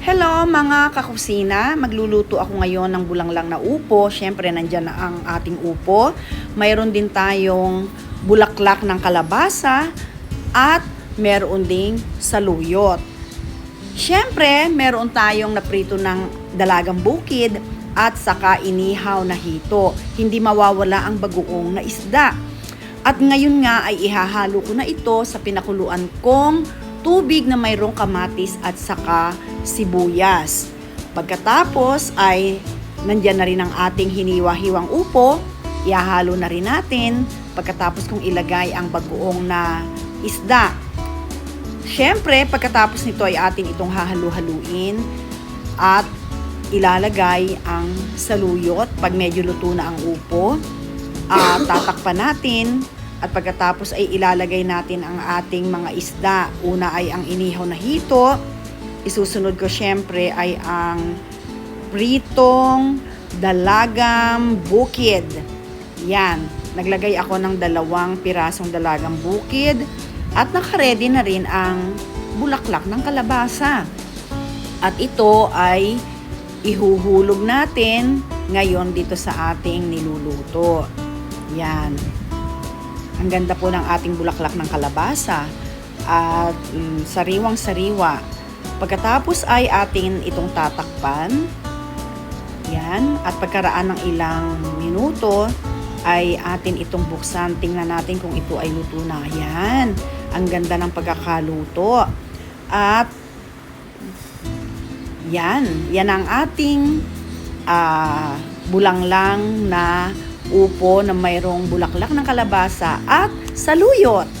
Hello mga kakusina, magluluto ako ngayon ng bulanglang na upo. Siyempre nandyan na ang ating upo. Mayroon din tayong bulaklak ng kalabasa at meron ding saluyot. Siyempre, meron tayong naprito ng dalagang bukid at saka inihaw na hito. Hindi mawawala ang bagoong na isda. At ngayon nga ay ihahalo ko na ito sa pinakuluan kong tubig na mayroong kamatis at saka sibuyas. Pagkatapos ay nandyan na rin ang ating hiniwa-hiwang upo. Ihahalo na rin natin pagkatapos kong ilagay ang bagoong na isda. Siyempre, pagkatapos nito ay atin itong hahalu-haluin at ilalagay ang saluyot pag medyo luto na ang upo. Ah, tatakpan natin at pagkatapos ay ilalagay natin ang ating mga isda. Una ay ang inihaw na hito. Isusunod ko siyempre ay ang pritong dalagang bukid. Yan. Naglagay ako ng dalawang pirasong dalagang bukid at nakaredy na rin ang bulaklak ng kalabasa. At ito ay ihuhulog natin ngayon dito sa ating niluluto. Yan. Ang ganda po ng ating bulaklak ng kalabasa at mm, sariwang-sariwa. Pagkatapos ay atin itong tatakpan. Yan. At pagkaraan ng ilang minuto ay atin itong buksan. Tingnan natin kung ito ay luto na. Yan. Ang ganda ng pagkakaluto. At yan. Yan ang ating ah, bulanglang na upo na mayroong bulaklak ng kalabasa at saluyot.